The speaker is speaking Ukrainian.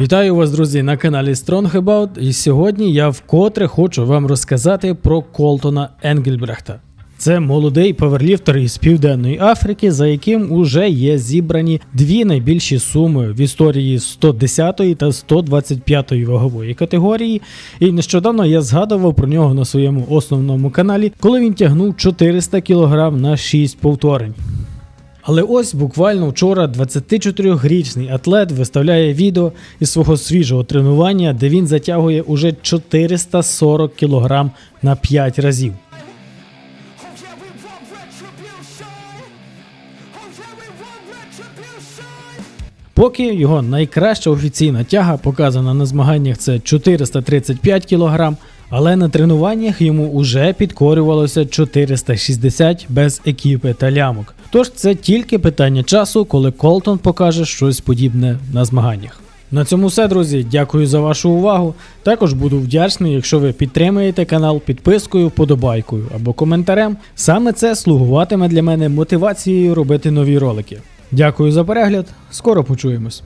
Вітаю вас, друзі, на каналі Strong І сьогодні я вкотре хочу вам розказати про Колтона Енгельбрехта. Це молодий паверліфтер із Південної Африки, за яким уже є зібрані дві найбільші суми в історії 110 та 125 вагової категорії. І нещодавно я згадував про нього на своєму основному каналі, коли він тягнув 400 кг на 6 повторень. Але ось буквально вчора 24-річний атлет виставляє відео із свого свіжого тренування, де він затягує уже 440 кг на 5 разів. Поки його найкраща офіційна тяга показана на змаганнях це 435 кг, але на тренуваннях йому уже підкорювалося 460 без екіпи та лямок. Тож це тільки питання часу, коли Колтон покаже щось подібне на змаганнях. На цьому все, друзі. Дякую за вашу увагу. Також буду вдячний, якщо ви підтримаєте канал підпискою, вподобайкою або коментарем. Саме це слугуватиме для мене мотивацією робити нові ролики. Дякую за перегляд. Скоро почуємось.